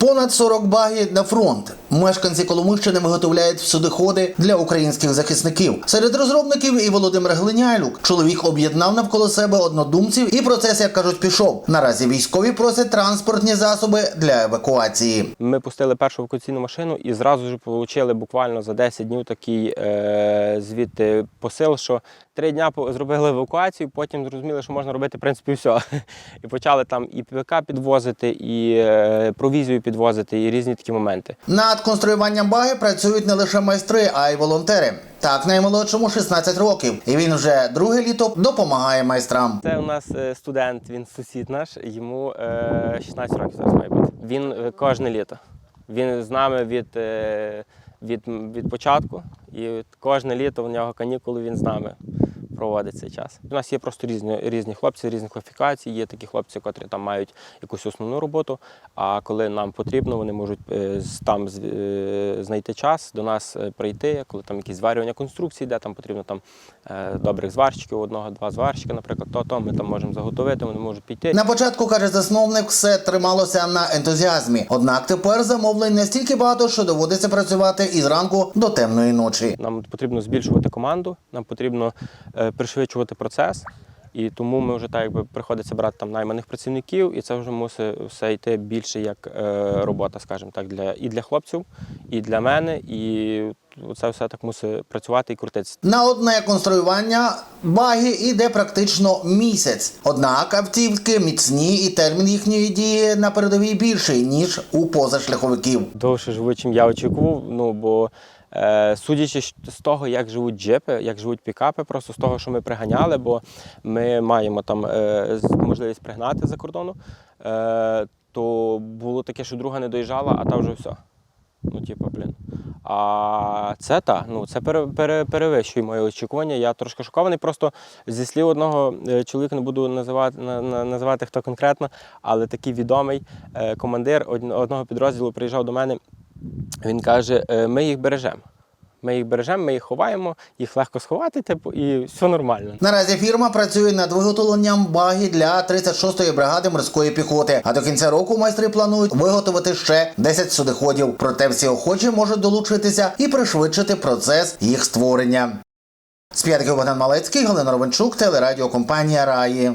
Понад 40 баги на фронт. Мешканці Коломищини виготовляють всюдиходи для українських захисників. Серед розробників і Володимир Глиняйлюк. Чоловік об'єднав навколо себе однодумців, і процес, як кажуть, пішов. Наразі військові просять транспортні засоби для евакуації. Ми пустили першу евакуаційну машину і зразу ж отримали буквально за 10 днів такий е, звідти посил, що три дня по- зробили евакуацію, потім зрозуміли, що можна робити в принципі все. І почали там і ПВК підвозити, і е, провізію підвозити, і різні такі моменти. Над конструюванням баги працюють не лише майстри, а й волонтери. Так, наймолодшому 16 років, і він вже друге літо допомагає майстрам. Це у нас е, студент, він сусід наш, йому е, 16 років зараз має бути. Він е, кожне літо. Він з нами від, е, від, від початку, і кожне літо у нього канікули він з нами проводить цей час. У нас є просто різні, різні хлопці, різні кваліфікації. Є такі хлопці, котрі там мають якусь основну роботу. А коли нам потрібно, вони можуть е, там е, знайти час до нас е, прийти, коли там якісь зварювання конструкцій, де там потрібно там добрих зварщиків, одного-два зварщика, наприклад, то, то ми там можемо заготовити, вони можуть піти. На початку каже засновник, все трималося на ентузіазмі. Однак тепер замовлень настільки багато, що доводиться працювати із ранку до темної ночі. Нам потрібно збільшувати команду, нам потрібно пришвидшувати процес. І тому ми вже так якби приходиться брати там найманих працівників, і це вже мусить все йти більше як е, робота, скажімо так, для і для хлопців, і для мене. І це все так мусить працювати і крутитися. На одне конструювання баги йде практично місяць. Однак автівки міцні і термін їхньої дії на передовій більший ніж у позашляховиків. довше живу, чим я очікував. Ну бо судячи з того, як живуть джипи, як живуть пікапи, просто з того, що ми приганяли, бо ми маємо там е, можливість пригнати за кордону, е, то було таке, що друга не доїжджала, а та вже все. Ну, типу, блін. А це та, ну це пере, пере, перевищує моє очікування. Я трошки шокований. Просто зі слів одного е, чоловіка не буду називати, на, на- називати хто конкретно, але такий відомий е, командир одного підрозділу приїжджав до мене. Він каже: «Е, ми їх бережемо. Ми їх бережемо, ми їх ховаємо, їх легко сховати, типу, і все нормально. Наразі фірма працює над виготовленням баги для 36-ї бригади морської піхоти. А до кінця року майстри планують виготовити ще 10 судоходів. Проте всі охочі можуть долучитися і пришвидшити процес їх створення. З п'ятки Богдан Малецький, Галина Ровенчук, телерадіокомпанія Раї.